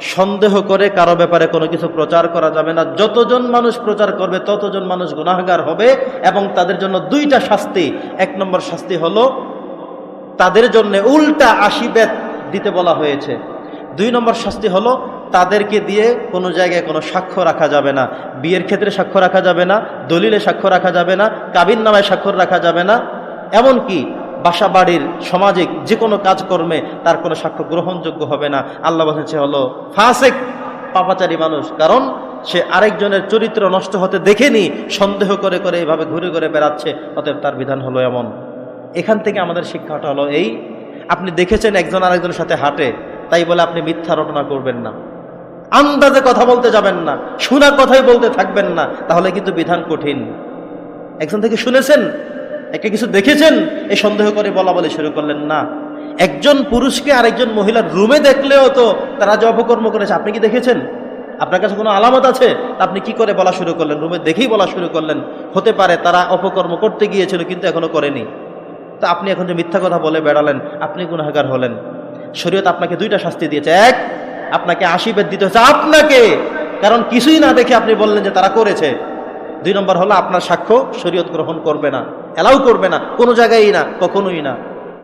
সন্দেহ করে কারও ব্যাপারে কোনো কিছু প্রচার করা যাবে না। যতজন মানুষ প্রচার করবে, ততজন মানুষ গুনাহগার হবে এবং তাদের জন্য দুইটা শাস্তি। এক নম্বর শাস্তি হলো, তাদের জন্য উল্টা আশীবেদ দিতে বলা হয়েছে। দুই নম্বর শাস্তি হলো, তাদেরকে দিয়ে কোনো জায়গায় কোনো সাক্ষ্য রাখা যাবে না। বিয়ের ক্ষেত্রে সাক্ষ্য রাখা যাবে না, দলিলে সাক্ষ্য রাখা যাবে না, কাবিন নামায় স্বাক্ষর রাখা যাবে না। এমনকি বাসা বাড়ির সামাজিক যে কোনো কাজকর্মে তার কোনো সাক্ষ্য গ্রহণযোগ্য হবে না। আল্লাহ বলছে হলো ফাসেক, পাপাচারী মানুষ। কারণ সে আরেকজনের চরিত্র নষ্ট হতে দেখেনি, সন্দেহ করে করে এভাবে ঘুরে ঘুরে বেড়াচ্ছে, অতএব তার বিধান হলো এমন। এখান থেকে আমাদের শিক্ষাটা হলো এই, আপনি দেখেছেন একজন আরেকজনের সাথে হাঁটে, তাই বলে আপনি মিথ্যা রটনা করবেন না। আন্দাজে কথা বলতে যাবেন না, শোনা কথাই বলতে থাকবেন না, তাহলে কিন্তু বিধান কঠিন। একজন থেকে শুনেছেন একে কিছু দেখেছেন? এই সন্দেহ করে বলা বলে শুরু করলেন, না। একজন পুরুষকে আরেকজন মহিলার রুমে দেখলেও তো তারা যে অপকর্ম করেছে, আপনি কি দেখেছেন? আপনার কাছে কোনো আলামত আছে? আপনি কি করে বলা শুরু করলেন? রুমে দেখেই বলা শুরু করলেন। হতে পারে তারা অপকর্ম করতে গিয়েছিল, কিন্তু এখনও করেনি। তা আপনি এখন যে মিথ্যা কথা বলে বেড়ালেন, আপনি গুনাহগার হলেন। শরীয়ত আপনাকে দুইটা শাস্তি দিয়েছে। এক, আপনাকে আশীর্বাদ দিতে হচ্ছে আপনাকে। কারণ কিছুই না দেখে আপনি বললেন যে তারা করেছে। দুই নম্বর হলো আপনার সাক্ষ্য শরীয়ত গ্রহণ করবে না, এলাও করবে না, কোনো জায়গায়ই না, কখনোই না।